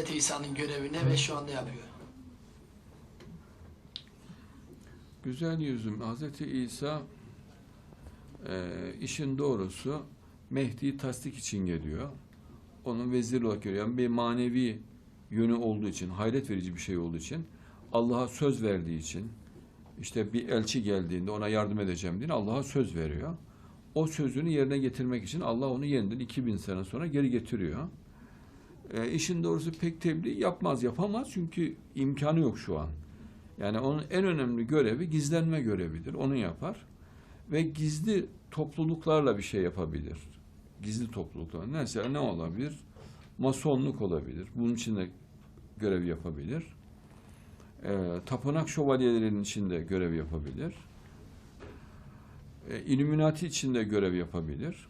Hazreti İsa'nın görevini ve şu anda yapıyor. Güzel yüzüm. Hazreti İsa e, işin doğrusu Mehdi'yi tasdik için geliyor. Onun vezir olarak görüyor. Yani bir manevi yönü olduğu için, hayret verici bir şey olduğu için, Allah'a söz verdiği için, işte bir elçi geldiğinde ona yardım edeceğim diye Allah'a söz veriyor. O sözünü yerine getirmek için Allah onu yeniden 2000 sene sonra geri getiriyor. E, işin doğrusu pek tebliğ yapmaz, yapamaz çünkü imkanı yok şu an. Yani onun en önemli görevi gizlenme görevidir. Onu yapar. Ve gizli topluluklarla bir şey yapabilir. Gizli topluluklar. Mesela ne olabilir? Masonluk olabilir. Bunun içinde görev yapabilir. Ee, tapınak şövalyelerinin içinde görev yapabilir. Ee, Illuminati içinde görev yapabilir.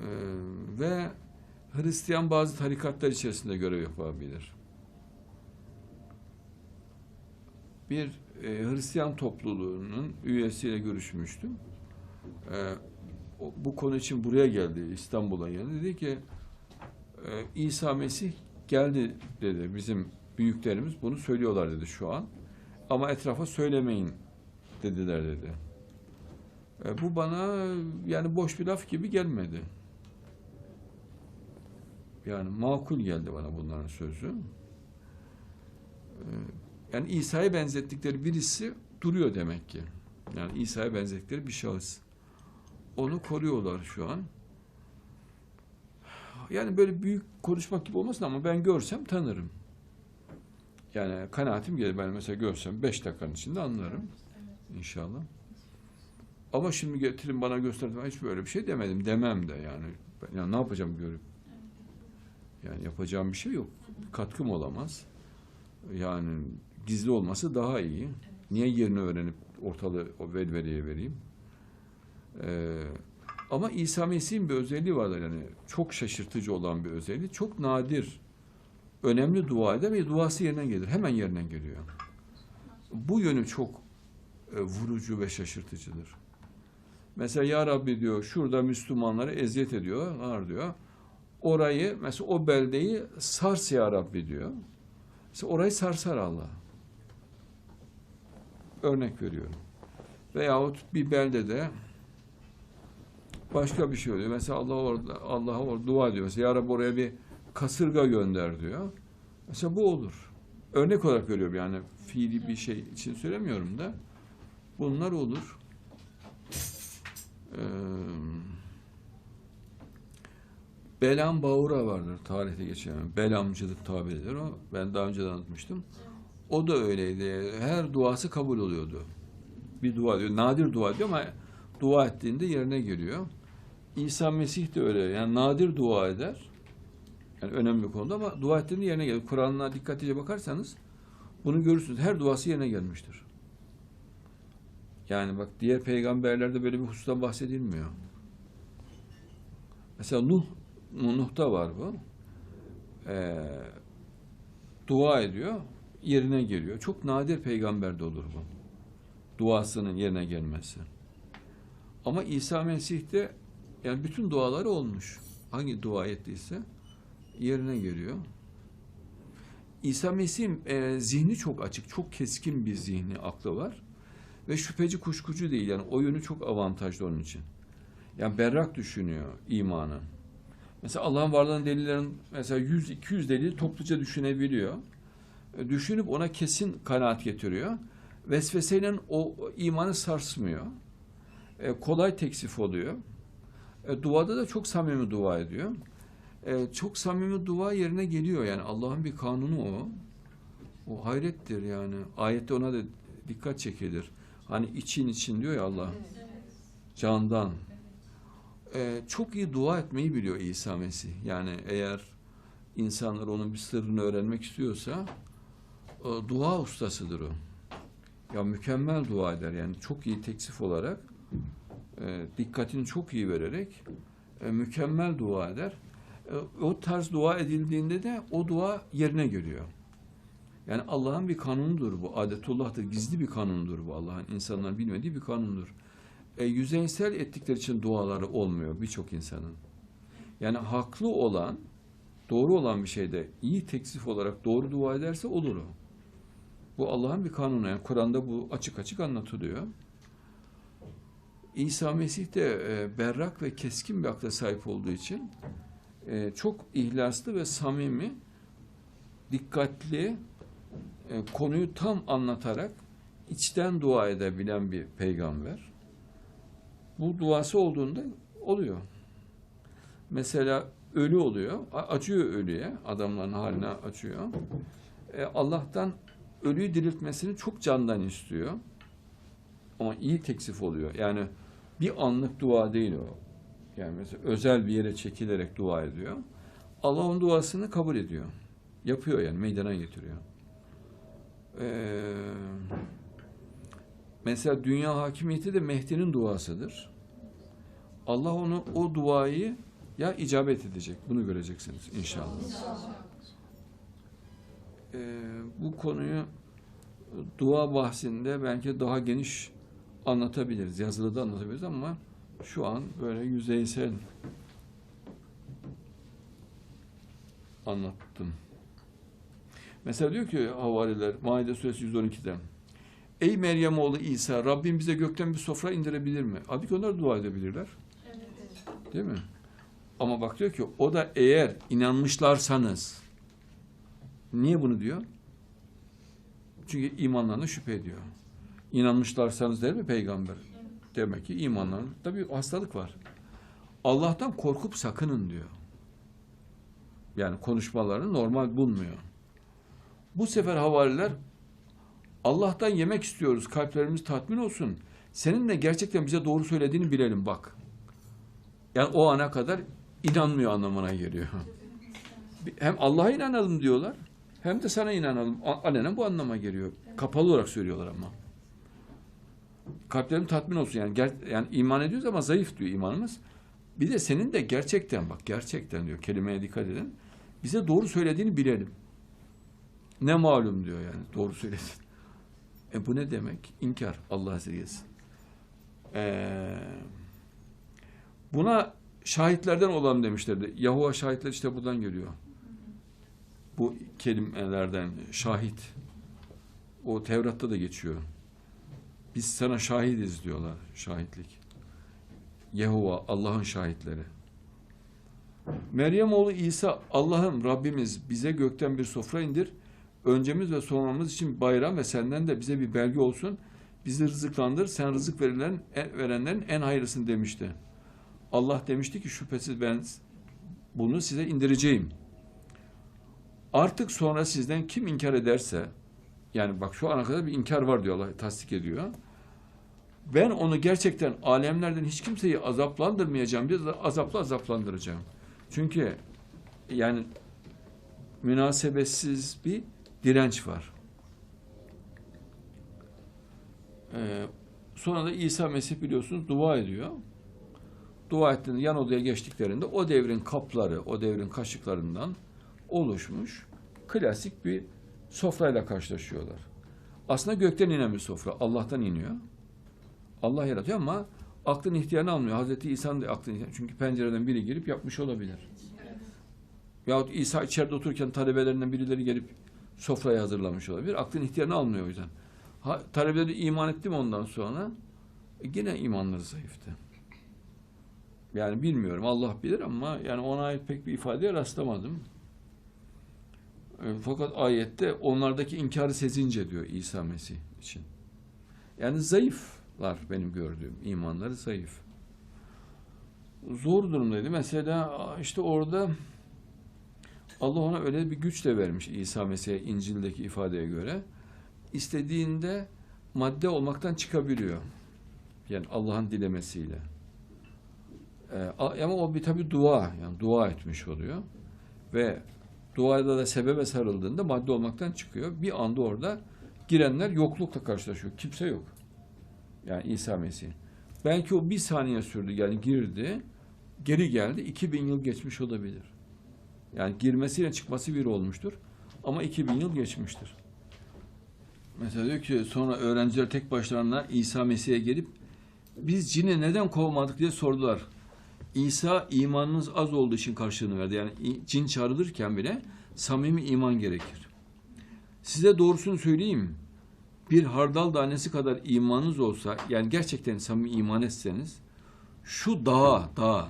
Ee, ve Hristiyan bazı tarikatlar içerisinde görev yapabilir. bir e, Hristiyan topluluğunun üyesiyle görüşmüştüm. E, o- bu konu için buraya geldi, İstanbul'a geldi. Dedi ki e, İsa Mesih geldi dedi. Bizim büyüklerimiz bunu söylüyorlar dedi şu an. Ama etrafa söylemeyin dediler dedi. E, bu bana yani boş bir laf gibi gelmedi. Yani makul geldi bana bunların sözü. E, yani İsa'ya benzettikleri birisi duruyor demek ki. Yani İsa'ya benzettikleri bir şahıs. Onu koruyorlar şu an. Yani böyle büyük konuşmak gibi olmasın ama ben görsem tanırım. Yani kanaatim gelir. Ben mesela görsem beş dakikanın içinde anlarım. İnşallah. Ama şimdi getirin bana gösterin. Hiç böyle bir şey demedim. Demem de yani. Ben, yani ne yapacağım görüp? Yani yapacağım bir şey yok. Katkım olamaz. Yani gizli olması daha iyi. Niye yerini öğrenip ortalığı velveleye vereyim? Ee, ama İsa Mesih'in bir özelliği vardır yani çok şaşırtıcı olan bir özelliği. Çok nadir, önemli dua eder ve duası yerine gelir. Hemen yerine geliyor. Bu yönü çok e, vurucu ve şaşırtıcıdır. Mesela Ya Rabbi diyor şurada Müslümanları eziyet ediyorlar diyor. Orayı mesela o beldeyi sars Ya Rabbi diyor. Mesela orayı sarsar Allah. Örnek veriyorum. Veyahut bir beldede başka bir şey oluyor. Mesela Allah orada Allah'a orada dua ediyor. Mesela ya Rabbi oraya bir kasırga gönder diyor. Mesela bu olur. Örnek olarak görüyorum yani fiili bir şey için söylemiyorum da bunlar olur. Ee, Belam Bağura vardır tarihte geçen. Belamcılık tabir edilir o. Ben daha önce de anlatmıştım. O da öyleydi. Her duası kabul oluyordu. Bir dua diyor. Nadir dua diyor ama dua ettiğinde yerine geliyor. İsa Mesih de öyle. Yani nadir dua eder. Yani önemli bir konuda ama dua ettiğinde yerine gelir. Kur'an'a dikkatlice bakarsanız bunu görürsünüz. Her duası yerine gelmiştir. Yani bak diğer peygamberlerde böyle bir husustan bahsedilmiyor. Mesela Nuh, Nuh'ta var bu. Ee, dua ediyor, yerine geliyor. Çok nadir peygamberde olur bu. Duasının yerine gelmesi. Ama İsa Mesih'te yani bütün duaları olmuş. Hangi dua ettiyse yerine geliyor. İsa Mesih'in e, zihni çok açık, çok keskin bir zihni, aklı var. Ve şüpheci kuşkucu değil. Yani o yönü çok avantajlı onun için. Yani berrak düşünüyor imanı. Mesela Allah'ın varlığının delillerin mesela 100-200 delili topluca düşünebiliyor. E, Düşünüp ona kesin kanaat getiriyor. Vesveseyle o imanı sarsmıyor. E, kolay teksif oluyor. E, duada da çok samimi dua ediyor. E, çok samimi dua yerine geliyor yani Allah'ın bir kanunu o. O hayrettir yani. Ayette ona da dikkat çekilir. Hani için için diyor ya Allah. Candan. Ee, çok iyi dua etmeyi biliyor İsa Mesih. Yani eğer insanlar onun bir sırrını öğrenmek istiyorsa e, dua ustasıdır o. Ya mükemmel dua eder yani çok iyi teksif olarak e, dikkatini çok iyi vererek e, mükemmel dua eder. E, o tarz dua edildiğinde de o dua yerine geliyor. Yani Allah'ın bir kanunudur bu. Adetullah'tır. Gizli bir kanundur bu Allah'ın. insanların bilmediği bir kanundur. E, yüzeysel ettikleri için duaları olmuyor birçok insanın. Yani haklı olan doğru olan bir şeyde iyi teksif olarak doğru dua ederse olur o. Bu Allah'ın bir kanunu. Yani Kur'an'da bu açık açık anlatılıyor. İsa Mesih de e, berrak ve keskin bir akla sahip olduğu için e, çok ihlaslı ve samimi, dikkatli, e, konuyu tam anlatarak içten dua edebilen bir peygamber. Bu duası olduğunda oluyor. Mesela ölü oluyor, acıyor ölüye, adamların haline acıyor. E, Allah'tan ölüyü diriltmesini çok candan istiyor. Ama iyi teksif oluyor. Yani bir anlık dua değil o. Yani mesela özel bir yere çekilerek dua ediyor. Allah onun duasını kabul ediyor. Yapıyor yani meydana getiriyor. Ee, mesela dünya hakimiyeti de Mehdi'nin duasıdır. Allah onu o duayı ya icabet edecek. Bunu göreceksiniz inşallah. Ee, bu konuyu dua bahsinde belki daha geniş anlatabiliriz. Yazılı da anlatabiliriz ama şu an böyle yüzeysel anlattım. Mesela diyor ki havariler Maide suresi 112'de Ey Meryem oğlu İsa Rabbim bize gökten bir sofra indirebilir mi? Halbuki onlar dua edebilirler. Değil mi? Ama bak diyor ki o da eğer inanmışlarsanız niye bunu diyor? Çünkü imanlarına şüphe ediyor. İnanmışlarsanız der mi peygamber? Demek ki imanlarında bir hastalık var. Allah'tan korkup sakının diyor. Yani konuşmalarını normal bulmuyor. Bu sefer havariler Allah'tan yemek istiyoruz, kalplerimiz tatmin olsun. Senin de gerçekten bize doğru söylediğini bilelim bak. Yani o ana kadar inanmıyor anlamına geliyor. Hem Allah'a inanalım diyorlar, hem de sana inanalım. Alenen bu anlama geliyor. Kapalı olarak söylüyorlar ama. Kalplerim tatmin olsun yani, ger- yani iman ediyoruz ama zayıf diyor imanımız. Bir de senin de gerçekten bak gerçekten diyor kelimeye dikkat edin. Bize doğru söylediğini bilelim. Ne malum diyor yani doğru söyledin. E bu ne demek? İnkar. Allah esirgesin. Ee, buna şahitlerden olalım demişlerdi. Yahuva şahitler işte buradan geliyor. Bu kelimelerden şahit. O Tevrat'ta da geçiyor. Biz sana şahidiz diyorlar. Şahitlik. Yehova Allah'ın şahitleri. Meryem oğlu İsa Allah'ım Rabbimiz bize gökten bir sofra indir. Öncemiz ve sonramız için bayram ve senden de bize bir belge olsun. Bizi rızıklandır. Sen rızık verilen, en- verenlerin en hayırlısın demişti. Allah demişti ki şüphesiz ben bunu size indireceğim. Artık sonra sizden kim inkar ederse yani bak şu ana kadar bir inkar var diyor Allah tasdik ediyor. Ben onu gerçekten alemlerden hiç kimseyi azaplandırmayacağım diye azapla azaplandıracağım. Çünkü yani münasebetsiz bir direnç var. Ee, sonra da İsa Mesih biliyorsunuz dua ediyor. Dua ettiğinde yan odaya geçtiklerinde o devrin kapları, o devrin kaşıklarından oluşmuş klasik bir sofrayla karşılaşıyorlar. Aslında gökten inen bir sofra. Allah'tan iniyor. Allah yaratıyor ama aklın ihtiyarını almıyor. Hazreti İsa'nın da aklın ihtiyarını. Çünkü pencereden biri girip yapmış olabilir. Yahut İsa içeride otururken talebelerinden birileri gelip sofrayı hazırlamış olabilir. Aklın ihtiyarını almıyor o yüzden. Ha, talebeleri iman etti mi ondan sonra? E, yine imanları zayıftı. Yani bilmiyorum Allah bilir ama yani ona ait pek bir ifadeye rastlamadım. E, fakat ayette onlardaki inkarı sezince diyor İsa Mesih için. Yani zayıflar benim gördüğüm. imanları zayıf. Zor durumdaydı. Mesela işte orada Allah ona öyle bir güçle vermiş İsa Mesih'e İncil'deki ifadeye göre. İstediğinde madde olmaktan çıkabiliyor. Yani Allah'ın dilemesiyle. Ee, ama o bir tabi dua. Yani dua etmiş oluyor. Ve duada da sebebe sarıldığında madde olmaktan çıkıyor. Bir anda orada girenler yoklukla karşılaşıyor. Kimse yok. Yani İsa Mesih. Belki o bir saniye sürdü. Yani girdi. Geri geldi. 2000 yıl geçmiş olabilir. Yani girmesiyle çıkması bir olmuştur. Ama 2000 yıl geçmiştir. Mesela diyor ki sonra öğrenciler tek başlarına İsa Mesih'e gelip biz cini neden kovmadık diye sordular. İsa imanınız az olduğu için karşılığını verdi. Yani cin çağrılırken bile samimi iman gerekir. Size doğrusunu söyleyeyim. Bir hardal tanesi kadar imanınız olsa, yani gerçekten samimi iman etseniz, şu dağa, dağa,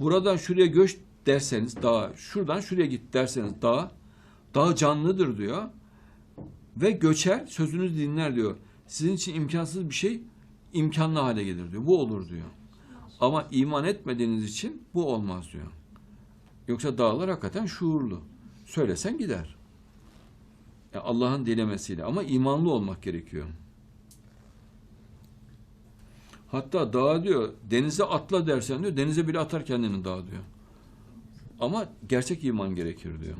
buradan şuraya göç derseniz dağa, şuradan şuraya git derseniz dağa, dağ canlıdır diyor. Ve göçer, sözünüzü dinler diyor. Sizin için imkansız bir şey imkanlı hale gelir diyor. Bu olur diyor. Ama iman etmediğiniz için bu olmaz diyor. Yoksa dağlar hakikaten şuurlu. Söylesen gider. Ya Allah'ın dilemesiyle ama imanlı olmak gerekiyor. Hatta dağa diyor denize atla dersen diyor denize bile atar kendini dağa diyor. Ama gerçek iman gerekir diyor.